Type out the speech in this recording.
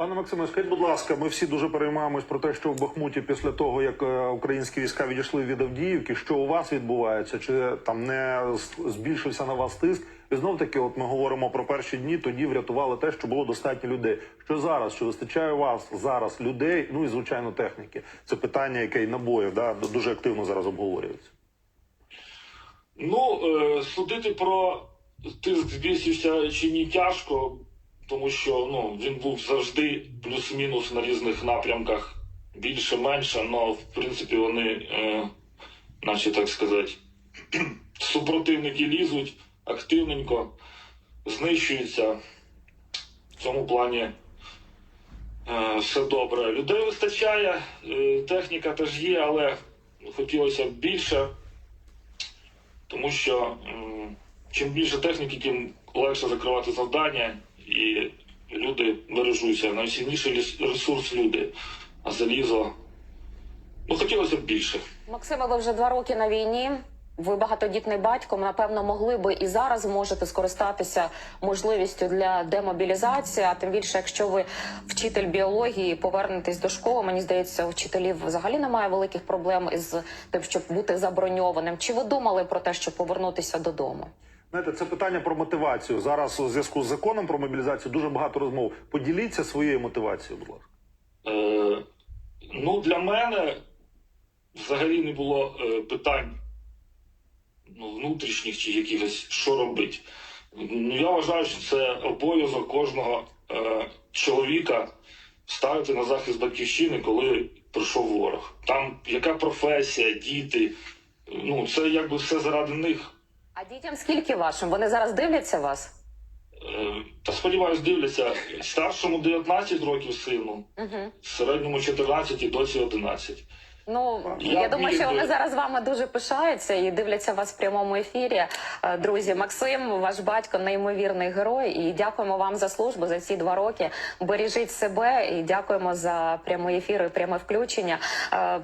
Пане Максиме, скажіть, будь ласка, ми всі дуже переймаємось про те, що в Бахмуті після того, як е, українські війська відійшли від Авдіївки, що у вас відбувається? Чи там не збільшився на вас тиск? І знов таки, от ми говоримо про перші дні, тоді врятували те, що було достатньо людей. Що зараз? Чи вистачає у вас зараз людей? Ну і звичайно техніки. Це питання, яке й набоїв да дуже активно зараз обговорюється. Ну, е, судити про тиск збільшився чи ні тяжко, тому що ну, він був завжди плюс-мінус на різних напрямках більше-менше, але в принципі вони, е, наче так сказати, супротивники лізуть активненько, знищуються. В цьому плані е, все добре. Людей вистачає, е, техніка теж є, але хотілося б більше тому що м, чим більше техніки, тим легше закривати завдання, і люди бережуться. Найсильніший ліс- ресурс люди, а залізо. Ну, хотілося б більше. Максиме, ви вже два роки на війні. Ви багатодітний батько. Напевно, могли би і зараз можете скористатися можливістю для демобілізації. А тим більше, якщо ви вчитель біології, повернетесь до школи. Мені здається, вчителів взагалі немає великих проблем із тим, щоб бути заброньованим. Чи ви думали про те, щоб повернутися додому? Знаєте, це питання про мотивацію. Зараз у зв'язку з законом про мобілізацію дуже багато розмов. Поділіться своєю мотивацією, будь ласка. Е, ну, для мене взагалі не було е, питань ну, внутрішніх чи якихось, що робити. Ну, я вважаю, що це обов'язок кожного е, чоловіка ставити на захист батьківщини, коли прийшов ворог. Там яка професія, діти, ну це якби все заради них. А дітям скільки вашим? Вони зараз дивляться вас? Е, та сподіваюсь, дивляться старшому 19 років сину, Угу. середньому 14 і досі 11. Ну Я я, думаю, що вони зараз вами дуже пишаються і дивляться вас в прямому ефірі. Е, Друзі, Максим, ваш батько неймовірний герой. І дякуємо вам за службу за ці два роки. Бережіть себе і дякуємо за прямий ефір і пряме включення. Е,